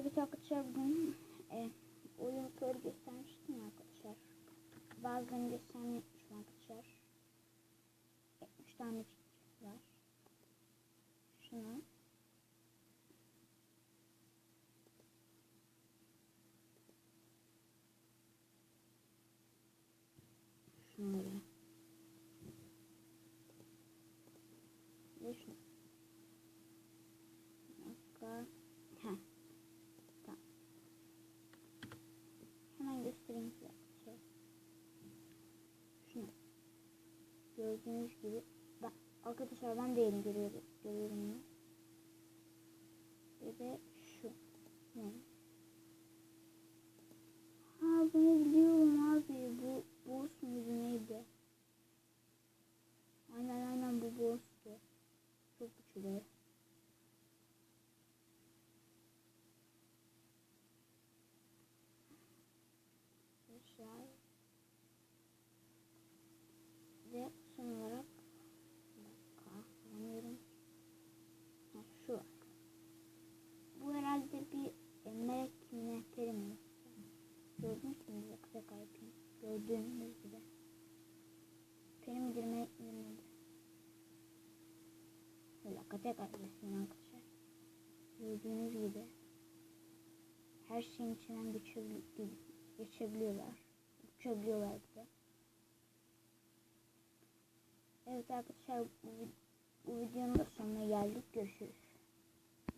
Evet arkadaşlar bugün e, oyunları göstermiştim ya arkadaşlar. Bazılarını göstermiştim arkadaşlar. 3 tane var. Şunu. Şunları. Ve şunu. Gördüğünüz gibi ben, arkadaşlar ben de yeni görüyorum, görüyorum bunu. Ve de şu. Ne? Ha bunu biliyorum abi. Bu boss muydu neydi? Aynen aynen bu boss'tu. Çok güçlü. Arkadaşlar. Ve son olarak bir dakika bulamıyorum. Ha, şu var. Bu herhalde bir e, melek minnetleri mi? Gördünüz yapayım. Gördüğünüz gibi. Benim. Bir dakika tekrar yapayım arkadaşlar. Gördüğünüz gibi. Her şeyin içinden geçebil- geçebiliyorlar. Uçabiliyorlar bir de. Evet arkadaşlar bu, bu